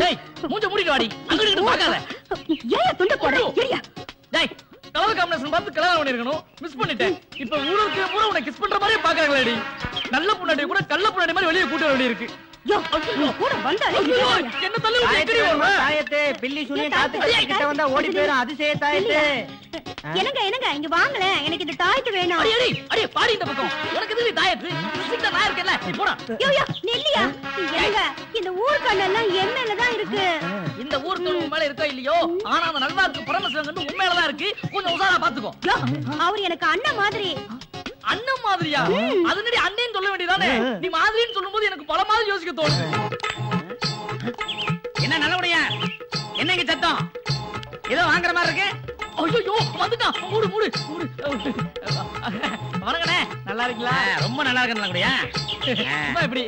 டேய் மூஞ்ச மூடிட்டு வாடி. அங்கிட்டு இங்கிட்டு பார்க்காத. ஏன் துண்ட போற ஏயா டேய் கலர் காம்பினேஷன் பார்த்து கல்யாணம் பண்ணிருக்கணும் மிஸ் பண்ணிட்டேன். இப்ப ஊருக்கு பூரா உன்னை கிஸ் பண்ற மாதிரியே பாக்குறாங்களேடி நல்ல பொண்ணாடி கூட கள்ள பொண்ணாடி மாதிரி வெளியே கூட்ட வேண்டி என்னங்க என்னங்க இங்க வாங்களேன் எனக்கு இந்த தாய்க்கு வேணும். அடி அடி பாடி இந்த பக்கம். உனக்கு எதுக்கு தாயத்து? சித்த நான் இருக்கேன்ல நீ போடா. யோ யோ நெல்லியா. என்னங்க இந்த ஊர் கண்ணெல்லாம் மேலதான் இருக்கு. இந்த ஊர் மேல இருக்கோ இல்லையோ? ஆனா அந்த நல்வாக்கு பரமசிவன் கண்டு உண்மையிலதான் இருக்கு. கொஞ்சம் உசாரா பாத்துக்கோ. அவர் எனக்கு அண்ணன் மாதிரி. அண்ணன் மாதிரியா? அது நடி அண்ணன் சொல்ல வேண்டியதானே? நீ மாதிரின்னு சொல்லும்போது எனக்கு பல மாதிரி யோசிக்க தோணுது என்ன நல்லபடியா? என்ன இங்க சத்தம்? ஏதோ வாங்குற மாதிரி இருக்கு? ஐயோ வந்துட்டான் மூடு மூடு மூடு. வணக்கண்ணே. நல்லா இருக்கீங்களா? ரொம்ப நல்லா இருக்கு நல்லபடியா? சும்மா இப்படி.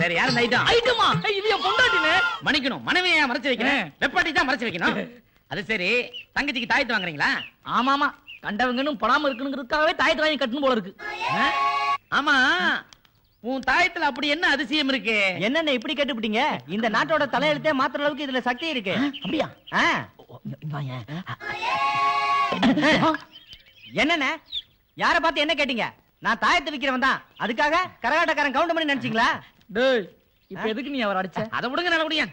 சரி யாரும் இந்த ஐட்டம் ஐட்டமா இது என் பொண்டாட்டினே மன்னிக்கணும். மனைவியை மறைச்சு வைக்கணும்? வெப்பாட்டி தான் மறைச்சு வைக்கணும்? அது சரி. தங்கச்சிக்கு தாயத்து வாங்குறீங்களா? ஆமாமா. கண்டவங்கன்னு படாம இருக்கணுங்கிறதுக்காகவே தாயத்தை வாங்கி கட்டணும் போல இருக்கு? ஆமா. உன் தாயத்துல அப்படி என்ன அதிசயம் இருக்கு? என்னென்ன இப்படி கேட்டுப்பிட்டீங்க? இந்த நாட்டோட தலையெழுத்தே மாத்துற அளவுக்கு இதுல சக்தி இருக்கு. அப்படியா? என்னென்ன? யார பார்த்து என்ன கேட்டீங்க? நான் தாயத்தை விக்கிறவன் தான். அதுக்காக கரகாட்டக்காரன் கவுண்ட் பண்ணி நினைச்சீங்களா? டேய் இப்ப எதுக்கு நீ அவர் அடிச்ச? அதை விடுங்க நல்லபடியா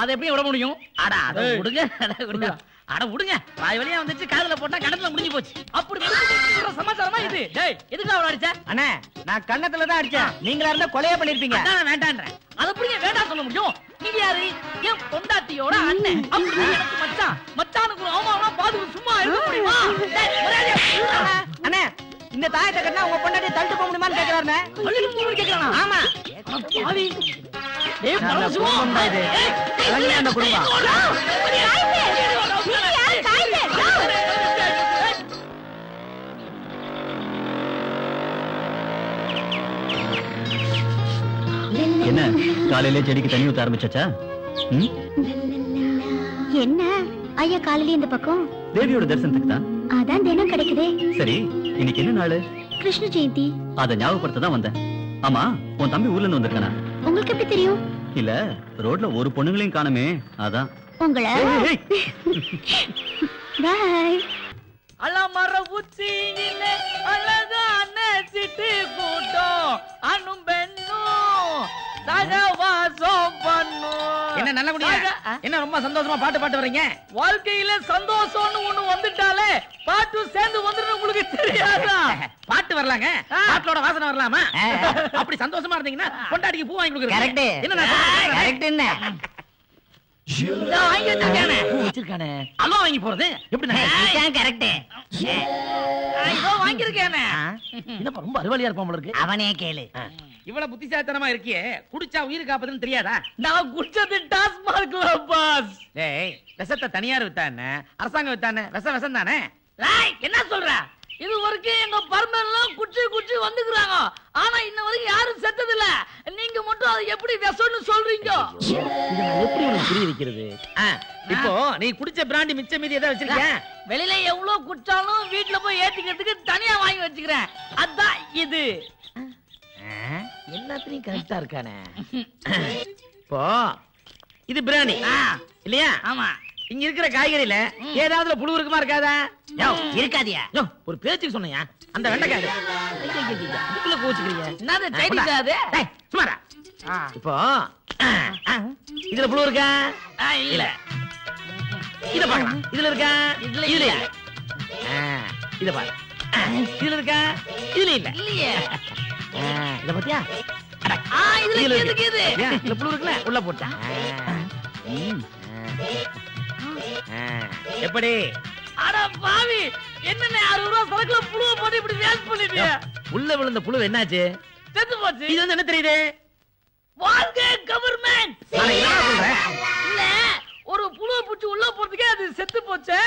அதை எப்படி விட முடியும்? அட ஏய். விடுங்க அட விடுங்க வாய் வழியா வந்துச்சு காதுல போட்டா கடத்துல முடிஞ்சு போச்சு அப்படி சமாச்சாரமா இது டேய் எதுக்கு அவர் அடிச்ச அண்ணே நான் கண்ணத்துல தான் அடிச்சேன் நீங்களா இருந்தா கொலையே பண்ணிருப்பீங்க அதான் வேண்டான்றேன் அது எப்படி வேண்டாம் சொல்ல முடியும் நீங்க யாரு என் பொண்டாட்டியோட அண்ணன் அப்படி எனக்கு மச்சான் மச்சானுக்கு ஒரு அவமானம் பாதுக்கு சும்மா இருக்க முடியுமா. அண்ணே இந்த தாயத்தை கட்டினா உங்க பொண்டாட்டி தள்ளிட்டு போக முடியுமான்னு கேக்குறாருண்ணே கேக்குறானா? ஆமா. டேய், தான் இது. குடும்பம். என்ன காலையிலே செடிக்கு தண்ணி ஊத்த ஆரம்பிச்சாச்சா? என்ன? ஐயா காலையில இந்த பக்கம். தேவியோட தரிசனத்துக்கு தான் அதான் தினம் கிடைக்குதே. சரி இன்னைக்கு என்ன நாள்? கிருஷ்ண ஜெயந்தி. அத ஞாபகப்படுத்த தான் வந்தேன். ஆமா உன் தம்பி ஊர்ல இருந்து வந்திருக்கானா? உங்களுக்கு எப்படி தெரியும்? இல்ல ரோட்ல ஒரு பொண்ணுங்களையும் காணுமே. அதான். உங்களை? பாய் அலமர உச்சியிலே அழகான சிட்டு கூட்டம். அண்ணும் பெண்ணும் சகவாசம் பண்ணும் என்ன ஆ? என்ன ரொம்ப சந்தோஷமா பாட்டு பாட்டு வர்றீங்க? வாழ்க்கையில சந்தோஷம்னு ஒண்ணு வந்துட்டாலே பாட்டு சேர்ந்து வந்துடும் உங்களுக்கு தெரியாதா? பாட்டு வரலாங்க. பாட்டோட வாசனை வரலாமா? அப்படி சந்தோஷமா இருந்தீங்கன்னா பொண்டாட்டிக்கு பூ வாங்கி கொடுக்குறேன் கரெக்ட் என்ன? கரெக்ட் என்ன வச்சிருக்கானே. வச்சிருக்கானே. அல்வா வாங்கி போறது? எப்படி கரெக்ட் என்னப்பா ரொம்ப அறிவாளியா இருப்பான் இருக்கு. அவனே கேளு. இவ்வளவு புத்திசாலித்தனமா இருக்கியே. குடிச்சா உயிர் காப்பதுன்னு தெரியாதா? நான் குடிச்சது டாஸ்மார்க்ல பாஸ். டேய் விஷத்தை தனியார் வித்தானே அரசாங்கம் வித்தானே விஷ விஷம் தானே என்ன சொல்ற? இது வரைக்கும் எங்க பர்மன்லாம் குச்சி குச்சி வந்துக்குறாங்க. ஆனா இன்ன வரைக்கும் யாரும் செத்தது இல்ல நீங்க மட்டும் அதை எப்படி விஷம்னு சொல்றீங்க? எப்படி உனக்கு புரிய வைக்கிறது? இப்போ நீ குடிச்ச பிராண்டி மிச்ச மீதி எதாவது வச்சிருக்கியா? வெளியில எவ்வளவு குடிச்சாலும் வீட்டுல போய் ஏத்திக்கிறதுக்கு தனியா வாங்கி வச்சுக்கிறேன். அதான் இது. எல்லாத்துலயும் கரெக்டா இருக்கானே. இப்போ இது பிராணி. இல்லையா? ஆமா. இங்க இருக்கிற காய்கறியில ஏதாவது புழு இருக்குமா இருக்காதா? இருக்காதியா ஒரு பேச்சுக்கு சொன்னையா அந்த வெண்டைக்காய் இதுக்குள்ள கோச்சுக்கிறீங்க என்னது அது இப்போ இதுல புழு இருக்கா இல்ல இத இதுல இருக்கா இதுல இதுல இல்ல. ஆ, இத பாரு இதுல இருக்கா இதுல இல்ல இல்லையே இத பாத்தியா இதுல இது இதுல புழு உள்ள போட்டேன் எப்படி அட பாவி என்னென்ன அறுபது ரூபா சரக்குல புழுவை போட்டு இப்படி வேஸ்ட் பண்ணிட்டிய? உள்ள விழுந்த புழு என்னாச்சு? செத்து போச்சு. இது வந்து என்ன தெரியுது? வாழ்க கவர்மெண்ட் இல்ல ஒரு புழுவை பூச்சி உள்ள போறதுக்கே அது செத்து போச்சே.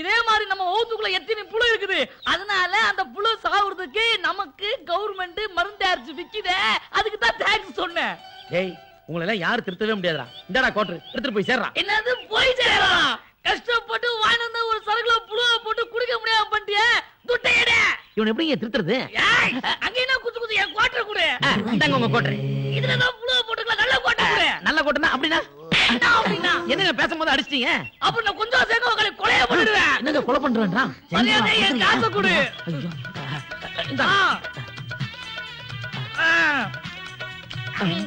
இதே மாதிரி நம்ம ஓத்துக்குள்ள எத்தனை புழு இருக்குது? அதனால அந்த புழு சாகுறதுக்கு நமக்கு கவர்மெண்ட் மருந்து தயாரிச்சு விக்குதே. அதுக்கு தான் தேங்க்ஸ் சொன்னேன். டேய் உங்களை எல்லாம் யாரும் திருத்தவே முடியாதுடா. இந்தாடா கோட்டர் எடுத்துட்டு போய் சேர்றான் என்னது போய் சேரலாம் கஷ்டப்பட்டு வாங்கிட்டு சரக்குல புழுவை போட்டு குடிக்க முடியாம பண்ணிட்டியே? துட்டையடே இவன் எப்படி இங்க திருத்துறது? ஏய் அங்க என்ன குத்து குத்து என் குவாட்டர் கொடு. இந்தாங்க உங்க கோட்டர் இதுல தான் புழுவை போட்டுக்கலாம் நல்ல குவாட்டர் கொடு. நல்ல கோட்டர்னா அப்படின்னா? என்னங்க பேசும்போது அடிச்சிட்டீங்க? அப்புறம் நான் கொஞ்சம் சேர்க்க உங்களை கொலைய பண்ணிடுவேன். என்னங்க கொலை பண்றேன்றான் மரியாதை என் காசை கொடு.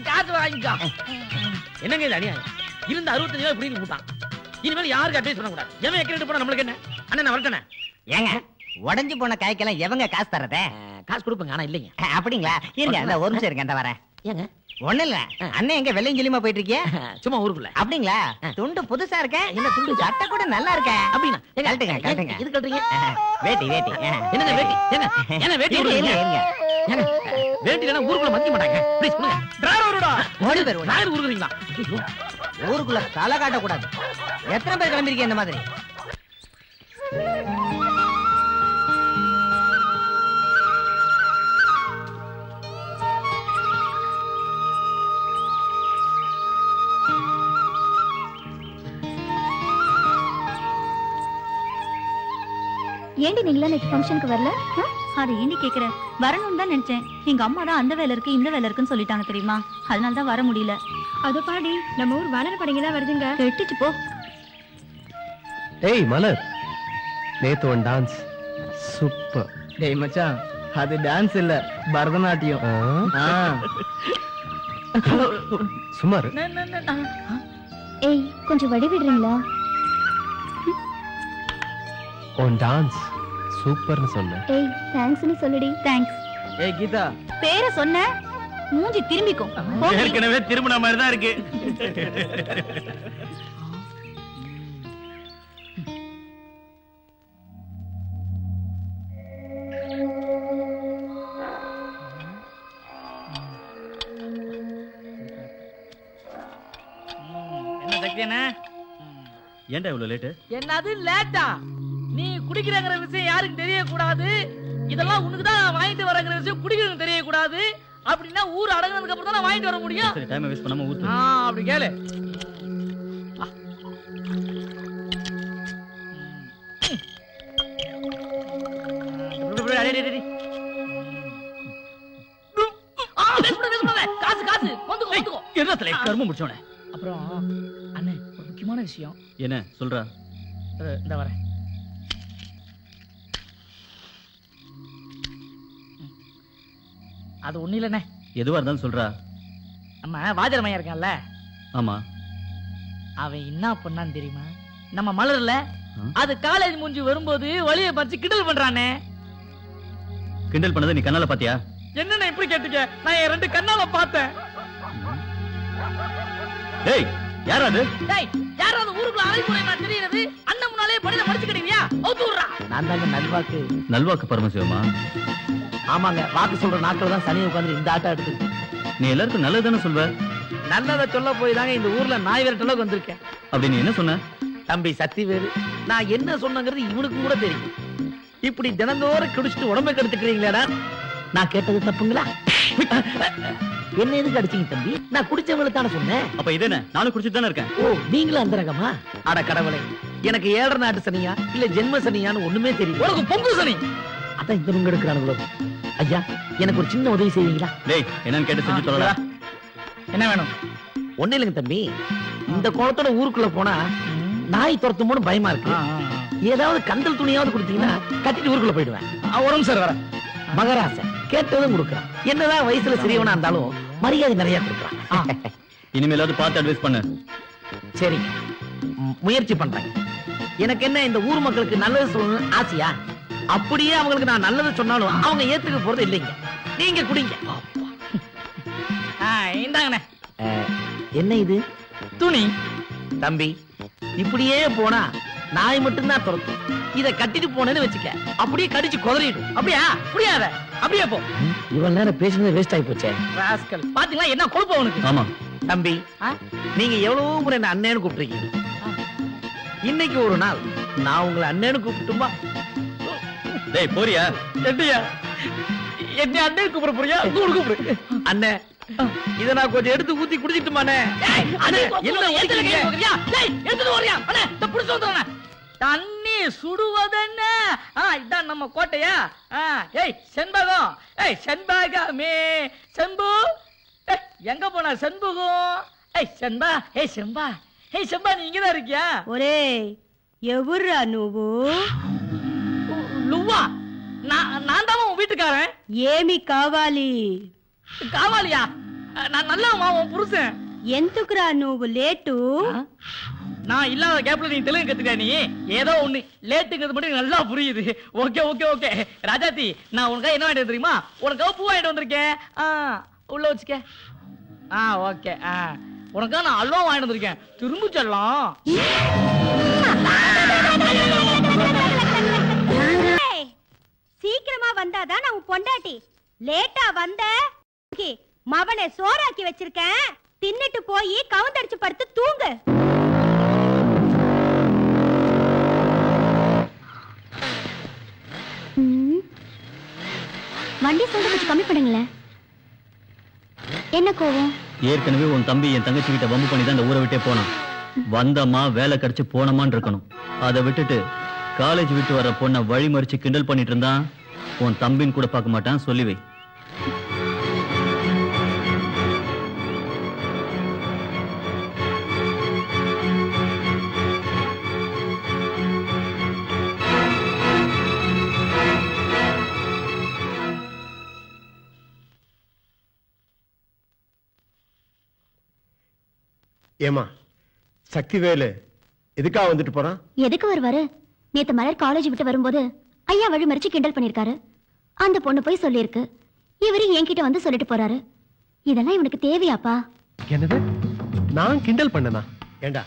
காசு வாங்கிக்கோ. என்னங்க இது அநியாயம்? இருந்த அறுபத்தஞ்சு ரூபாய் போட்டான் இனிமேல் யாருக்கு அட்வைஸ் பண்ணக்கூடாது. எவன் எக்கரெட்டு போனா நம்மளுக்கு என்ன? அண்ணன் நான் வரட்டேனே ஏங்க உடைஞ்சு போன காய்க்கெல்லாம் எவங்க காசு தரதே காசு கொடுப்பேங்க ஆனா இல்லைங்க. அப்படிங்களா? இருங்க இந்த ஒரு நிமிஷம் இருங்க இந்த வரேன். ஏங்க? ஒண்ணு இல்ல. அண்ணன் எங்க வெள்ளையும் சொல்லியுமா போயிட்டு இருக்கிய சும்மா ஊருக்குள்ள. அப்படிங்களா? துண்டு புதுசா இருக்க? என்ன துண்டு? சட்டை கூட நல்லா இருக்க. அப்படின்னா கழட்டுங்க கழட்டுங்க. இது கட்டுறீங்க வேட்டி வேட்டி. என்னங்க வேட்டி? ஏங்க ஏங்க வேட்டி இருங்க, இருங்க, வேட்டி இல்லைன்னா ஊருக்குள்ள மதிக்க மாட்டாங்க. ப்ளீஸ் கொடுங்க டிரைவரோட ஓடி பேர் ஓடி. டிரைவர் கொடுக்குறீங்களா ஐயோ. ஊருக்குள்ள தலை காட்டக்கூடாது. எத்தனை பேர் கிளம்பிருக்கீங்க இந்த மாதிரி? ஏண்டி நீங்களா நெக்ஸ்ட் ஃபங்க்ஷனுக்கு வரல? அது ஏண்டி கேக்குறேன் வரணும்னு தான் நினைச்சேன். எங்க அம்மா தான் அந்த வேலை இருக்கு இந்த வேலை இருக்குன்னு சொல்லிட்டாங்க தெரியுமா? அதனால தான் வர முடியல. அதோ பாடி நம்ம ஊர் வானர படங்க தான் வருதுங்க. கெட்டுச்சு போ. ஏய் மலர். நேத்து ஒன் டான்ஸ் சூப்பர் டேய் மச்சான் அது டான்ஸ் இல்ல பரதநாட்டியம். சுமார். ஏய் கொஞ்சம் வடி விடுறீங்களா உன் டான்ஸ் சூப்பர்னு சொன்னேன். ஏய் தேங்க்ஸ்னு சொல்லுடி தேங்க்ஸ் ஏய் கீதா. பேரை சொன்ன? மூஞ்சி திரும்பிக்கும். ஏற்கனவே திரும்பின மாதிரி தான் இருக்கு. ஏன்டா இவ்வளவு லேட்டு என்னது லேட்டா நீ குடிக்கிறங்கிற விஷயம் யாருக்கும் தெரியக்கூடாது? இதெல்லாம் உனக்கு தான் வாங்கிட்டு வரங்கிற விஷயம் குடிக்கிறவங்க தெரியக்கூடாது. அப்படின்னா ஊர் அடங்கினதுக்கு அப்புறம் தான் வாங்கிட்டு வர முடியும். சரி டைம் வேஸ்ட் பண்ணாம ஊத்து ஆ அப்படி கேளு. காசு காசு. என்ன தலை கரும முடிச்சவனே? அப்புறம் அண்ணே ஒரு முக்கியமான விஷயம். என்ன சொல்றா. இந்த வரேன். அது ஒண்ணு இல்லைண்ணே. எதுவா இருந்தாலும் சொல்றா. நம்ம வாஜர் மையம் இருக்கான்ல. ஆமா. அவன் என்ன பண்ணான்னு தெரியுமா? நம்ம மலர்ல? அது காலேஜ் முடிஞ்சு வரும்போது வழியை பறிச்சு கிண்டல் பண்றானே. கிண்டல் பண்ணதை நீ கண்ணால பாத்தியா? என்னண்ணே இப்படி கேட்டீங்க? நான் என் ரெண்டு கண்ணால பார்த்தேன். டேய் யாரா அது? டேய் யாராவது ஊருக்குள்ள அழைப்புரை நான் தெரியுறது? அண்ணன் முன்னாலே படியில மடிச்சுக்கிட்டீங்க அவுத்து விடுறா. நான் தாங்க நல்வாக்கு. நல்வாக்கு பரமசிவமா? ஆமாங்க வாக்கு சொல்ற நாட்கள் தான் சனியை உட்காந்து இந்த ஆட்டம் எடுத்து நீ எல்லாருக்கும் நல்லது தானே சொல்வ நல்லதை சொல்ல போய் தாங்க இந்த ஊர்ல நாய் விரட்ட அளவுக்கு வந்திருக்கேன். அப்படி நீ என்ன சொன்ன? தம்பி சக்திவேலு நான் என்ன சொன்னங்கிறது இவனுக்கு கூட தெரியும். இப்படி தினந்தோறும் குடிச்சிட்டு உடம்பை கெடுத்துக்கிறீங்களேடா. நான் கேட்டது தப்புங்களா? என்ன எதுக்கு அடிச்சீங்க தம்பி? நான் குடிச்சவங்களுக்கு தானே சொன்னேன். அப்ப இது என்ன? நானும் குடிச்சிட்டு தானே இருக்கேன். ஓ நீங்களும் அந்த ரகமா? அட கடவுளே எனக்கு ஏழரை நாட்டு சனியா இல்ல ஜென்ம சனியான்னு ஒண்ணுமே தெரியும். உனக்கு பொங்கு சனி. அதான் இந்த பங்கு எடுக்கிறானுங்களோ? ஐயா எனக்கு ஒரு சின்ன உதவி செய்வீங்களா? டேய் என்னன்னு கேட்டு செஞ்சு தொலைடா. என்ன வேணும்? ஒண்ணு இல்லைங்க தம்பி. இந்த கோலத்தோட ஊருக்குள்ள போனா நாய் துரத்துமோன்னு பயமா இருக்கு. ஏதாவது கந்தல் துணியாவது கொடுத்தீங்கன்னா கட்டிட்டு ஊருக்குள்ள போயிடுவேன். உடம்பு சார் வர மகராசை கேட்டதும் கொடுக்குறான். என்னதான் வயசுல சிறியவனா இருந்தாலும் மரியாதை நிறைய கொடுக்குறான். இனிமேலாவது பார்த்து அட்வைஸ் பண்ணு. ம், முயற்சி பண்றேங்க எனக்கு என்ன இந்த ஊர் மக்களுக்கு நல்லது சொல்லணும்னு ஆசையா? அப்படியே அவங்களுக்கு நான் நல்லது சொன்னாலும் அவங்க ஏத்துக்க போறது இல்லைங்க. நீங்க குடிங்க. இந்தாங்கண்ணே. என்ன இது? துணி. தம்பி இப்படியே போனா நாய் மட்டும்தான் துரத்தும். இத கட்டிட்டு போனேன்னு வச்சுக்க அப்படியே கடிச்சு குதறிடும். அப்படியா? புரியாத. அப்படியே போ. இவ்வளவு நேரம் பேசுனது வேஸ்ட் ஆகி போச்சே. ராஸ்கல் பாத்தீங்களா? என்ன கொழுப்பு அவனுக்கு ஆமா. தம்பி? நீங்க எவ்வளவு முறை என்ன அண்ணேன்னு கூப்பிட்டுருக்கீங்க? இன்னைக்கு ஒரு நாள் நான் உங்களை அண்ணேன்னு கூப்பிட்டுமா டேய் போறியா? என்னையா என்ன அண்ணன் கூப்பிட போறியா? கூடு கூப்பிடு அண்ணே இத நான் கொஞ்சம் எடுத்து ஊத்தி குடிச்சிட்டுமானே தண்ணி சுடுவதென்ன? இதான் நம்ம கோட்டையா? ஆ ஏய் செண்பகம். ஏய் செண்பகமே. செம்பு. எங்க போனா செண்பகம்? ஏய் செண்பா ஏய் செம்பா ஏய் செம்பா நீ இங்கதான் இருக்கியா? ஒரே எவர்ரா நுவு உ- லுவா நான் நான் தான் உன் வீட்டுக்காரன் ఏమి కావాలి காவாலியா நான் நல்லவமா உன் புருஷன் ఎందుకురా నువ్వు లేటు நான் இல்லாத கேப்ல நீ தெலுங்கு கத்துக்க நீ ஏதோ ஒண்ணு லேட்டுங்கிறது மட்டும் எனக்கு நல்லா புரியுது ஓகே ஓகே ஓகே ராஜாத்தி நான் உனக்காக என்ன வாங்கிட்டு வந்து தெரியுமா உனக்காக பூ வாங்கிட்டு வந்திருக்கேன் ஆ உள்ள வச்சுக்க ஆ ஓகே ஆ உனக்காக நான் அல்வா வாங்கிட்டு வந்திருக்கேன் திரும்ப செல்லாம் சீக்கிரமா வந்தாதான் நான் உன் பொண்டாட்டி. லேட்டா வந்த மவனை சோறாக்கி வச்சிருக்கேன். தின்னுட்டு போய் கவுந்தடிச்சு படுத்து தூங்கு. வண்டி சவுண்ட் கொஞ்சம் கம்மி பண்ணுங்களேன். என்ன கோவம்? ஏற்கனவே உன் தம்பி என் தங்கச்சி கிட்ட வம்பு பண்ணி தான் இந்த ஊரை விட்டே போனான். வந்தம்மா வேலை கிடைச்சு போனமான்னு இருக்கணும். அதை விட்டுட்டு காலேஜ் விட்டு வர பொண்ணை வழி மறிச்சு கிண்டல் பண்ணிட்டு இருந்தான். உன் தம்பின்னு கூட பார்க்க மாட்டான் சொல்லி வை. ஏமா சக்திவேலு எதுக்காக வந்துட்டு போறான்? எதுக்கு வருவாரு? நேத்து மலர் காலேஜ் விட்டு வரும்போது ஐயா வழி மறிச்சு கிண்டல் பண்ணிருக்காரு. அந்த பொண்ணு போய் சொல்லியிருக்கு. இவரு என்கிட்ட வந்து சொல்லிட்டு போறாரு. இதெல்லாம் இவனுக்கு தேவையாப்பா? என்னது? நான் கிண்டல் பண்ணனா? ஏண்டா?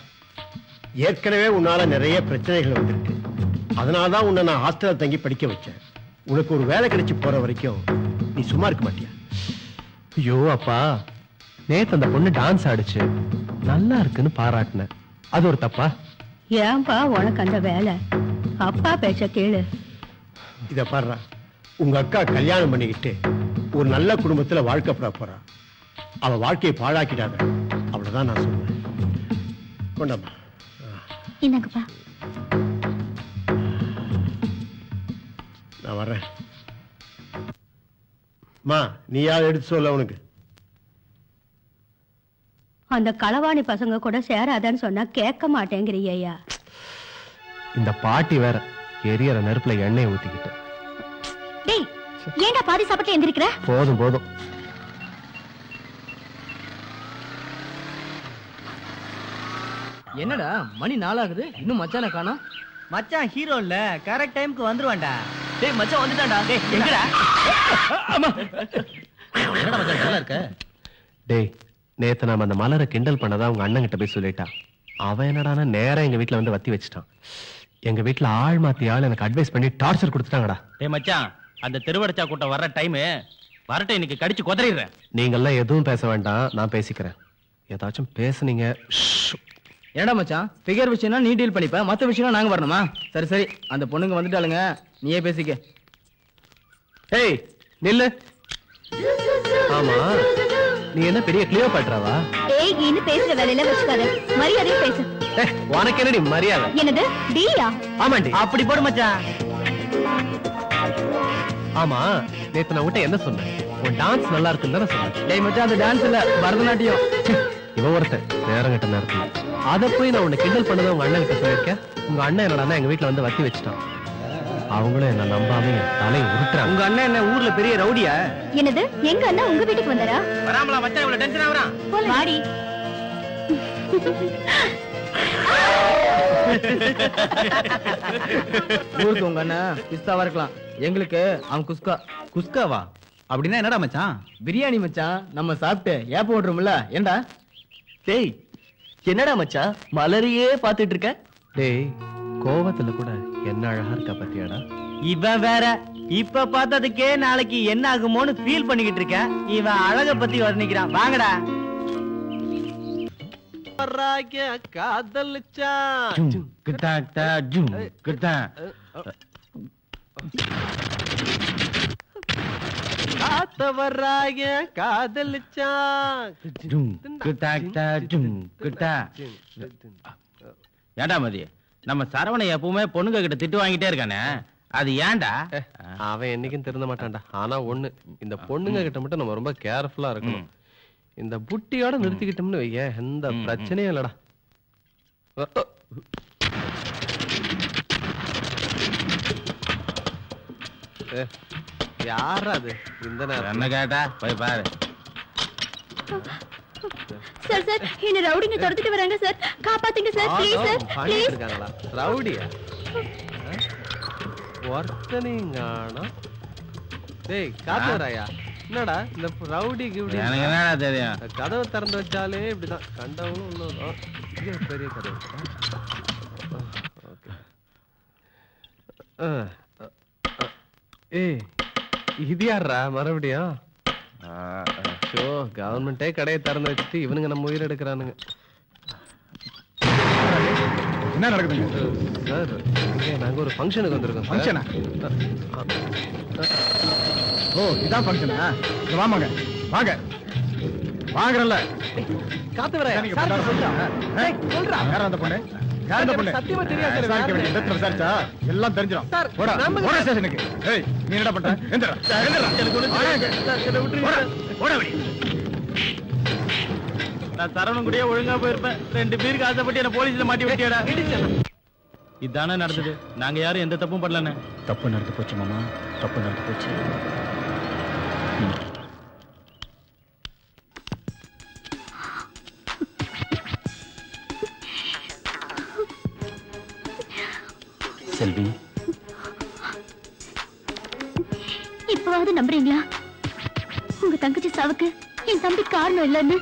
ஏற்கனவே உன்னால நிறைய பிரச்சனைகள் வந்திருக்கு. அதனால தான் உன்னை நான் ஹாஸ்டல்ல தங்கி படிக்க வச்சேன். உனக்கு ஒரு வேலை கிடைச்சு போற வரைக்கும் நீ சும்மா இருக்க மாட்டியா? ஐயோ அப்பா. நேத்து அந்த பொண்ணு டான்ஸ் ஆடுச்சு. நல்லா இருக்குன்னு பாராட்டினேன். அது ஒரு தப்பா? ஏன்பா உனக்கு அந்த வேலை? அப்பா பேச்ச கேளு. இத பாருடா. உங்க அக்கா கல்யாணம் பண்ணிக்கிட்டு ஒரு நல்ல குடும்பத்துல வாழ்க்கப்பட போறா. அவ வாழ்க்கையை பாழாக்கிடாத. அவ்வளவுதான் நான் சொல்லுவேன் கொண்டாம்மா. இந்தாங்கப்பா நான் வர்றேன். மா நீ யார் எடுத்து சொல்ல உனக்கு? அந்த களவாணி பசங்க கூட சேராதன்னு சொன்னா கேட்க மாட்டேங்கிறியா இந்த பாட்டி வேற. எரியற நெருப்புல எண்ணெய் ஊத்திக்கிட்டு. டேய் ஏன்டா பாதி சாப்பிட்டு எந்திரிக்கிற? போதும் போதும். என்னடா மணி நாளாகுது இன்னும் மச்சான காணோம்? மச்சான் ஹீரோ இல்ல கரெக்ட் டைம்க்கு வந்துருவான்டா. டேய் மச்சான் வந்துட்டான்டா. டேய் எங்கடா? என்னடா? மச்சான் நல்லா இருக்க? டேய் நேத்து நாம அந்த மலரை கிண்டல் பண்ணதா உங்க அண்ணன் கிட்ட போய் சொல்லிட்டான் அவன் என்னடானா நேரா எங்க வீட்ல வந்து வத்தி வச்சுட்டான். எங்க வீட்ல ஆள் மாத்தி ஆள் எனக்கு அட்வைஸ் பண்ணி டார்ச்சர் கொடுத்துட்டாங்கடா. டேய் மச்சான் அந்த திருவடச்சா கூட்டம் வர்ற டைம் வரட்டும் இன்னைக்கு கடிச்சு குதறிடுறேன். நீங்கெல்லாம் எதுவும் பேச வேண்டாம் நான் பேசிக்கிறேன். ஏதாச்சும் பேசுனீங்க. என்னடா மச்சான் ஃபிகர் விஷயம்னா நீ டீல் பண்ணிப்ப மத்த விஷயம் நாங்க வரணுமா? சரி சரி அந்த பொண்ணுங்க வந்துட்டாளுங்க நீயே பேசிக்க. ஏய் நில்லு. ஆமா நீ என்ன பெரிய கிளியோ பண்றாவா ஏய் இன்னு பேசுற வேலையில வச்சுக்காத. மரியாதையா பேசு. உனக்கு என்னடி மரியாதை? என்னது? டீயா? ஆமாண்டி. அப்படி போடு மச்சான் ஆமா நேத்து நான் உன்கிட்ட என்ன சொன்னேன்? உன் டான்ஸ் நல்லா இருக்குன்னு தானே சொன்னேன். டேய் மச்சான் அந்த டான்ஸ் இல்ல பரதநாட்டியம். இவன் ஒருத்தன் நேரம் கட்ட நேரத்துல. அத போய் நான் உன்னை கிண்டல் பண்ணதை உங்க அண்ணன் கிட்ட சொல்லியிருக்கேன். உங்க அண்ணன் என்னடா எங்க வீட்ல வந்து வத்தி வச்சுட்டான். அவங்களும் என்ன நம்பாம தலையை உருட்டுறாங்க. உங்க அண்ணன் என்ன ஊர்ல பெரிய ரவுடியா? என்னது? எங்க அண்ணா உங்க வீட்டுக்கு வந்தாரா? வராமலா மச்சான் இவ்வளவு டென்ஷன் ஆகுறான் வாடி. ஊருக்கு உங்க அண்ணன் பிஸ்தாவா இருக்கலாம். எங்களுக்கு அவன் குஸ்கா குஸ்காவா? அப்படின்னா என்னடா மச்சான்? பிரியாணி மச்சான் நம்ம சாப்பிட்டு ஏப்ப விட்டுருமில்ல ஏண்டா? டேய் என்னடா மச்சான்? மலரையே பாத்துட்டு இருக்க? டேய் கோவத்துல கூட என்ன அழகா இருக்கா பத்தியாடா? இவன் வேற. இப்ப பார்த்ததுக்கே நாளைக்கு என்ன ஆகுமோன்னு ஃபீல் பண்ணிக்கிட்டு இருக்க. இவன் அழக பத்தி வர்ணிக்கிறான். வாங்கடா. காத்தவராய காதலிச்சான் ஏன்டா மதி நம்ம சரவணை எப்பவுமே பொண்ணுங்க கிட்ட திட்டு வாங்கிட்டே இருக்கானே. அது ஏன்டா? அவன் என்னைக்கும் திருந்த மாட்டான்டா. ஆனா ஒண்ணு இந்த பொண்ணுங்க கிட்ட மட்டும் நம்ம ரொம்ப கேர்ஃபுல்லா இருக்கணும். இந்த புட்டியோட நிறுத்திக்கிட்டோம்னு வைய எந்த. பிரச்சனையும் இல்லடா. யாரா அது? இந்த நேரம் என்ன கேட்டா? போய் பாரு. சார் சார் என்ன ரவுடிங்க துரத்திட்டு வராங்க சார். காப்பாத்துங்க சார் ப்ளீஸ் சார் ப்ளீஸ். இருக்காங்களா ரவுடியா? ஒருத்தனையும் காணோம். டேய் காத்துவராயா என்னடா இந்த ரவுடி கிவுடி? எனக்கு என்னடா தெரியும்? கதவை திறந்து வச்சாலே இப்படிதான். கண்டவனும் உள்ள வரும். ஆ, இது பெரிய கதவு. ஏய் இது யாரா மறுபடியும்? ஷோ கவர்மெண்டே கடையை திறந்து வச்சுட்டு இவனுங்க நம்ம உயிர் எடுக்கிறானுங்க. என்ன நடக்குதுங்க சார் இங்க நாங்க ஒரு ஃபங்க்ஷனுக்கு வந்திருக்கோம். ஃபங்க்ஷனா? ஓ இதான் ஃபங்க்ஷனா இங்க வாமாங்க வாங்க. நீங்க சார் பண்றாரு சொல்றா. யார் அந்த பொண்ணு? யார் அந்த பொண்ணு? சத்தியமா தெரியாது சார். இடத்துல விசாரிச்சா எல்லாம் தெரிஞ்சிடும். சார், போடா. போடா. ஸ்டேஷனுக்கு ஏய் நீ என்னடா பண்ற? எந்திரா. எந்திரா. சார், என்னை விட்டுருங்க போடா. சார். போடா வெளிய நான் சரவணன் கூடயே ஒழுங்கா போயிருப்பேன். ரெண்டு பேருக்கு ஆசைப்பட்டு என்ன போலீஸ்ல மாட்டி விட்டியாடா. இதானே நடந்தது. நாங்க யாரும் எந்த தப்பும் பண்ணலண்ணே. தப்பு நடந்து போச்சு மாமா. தப்பு நடந்து போச்சு. செல்வி. இப்பவாவது நம்புறீங்களா? உங்க தங்கச்சி சாவுக்கு என் தம்பி காரணம் இல்லைன்னு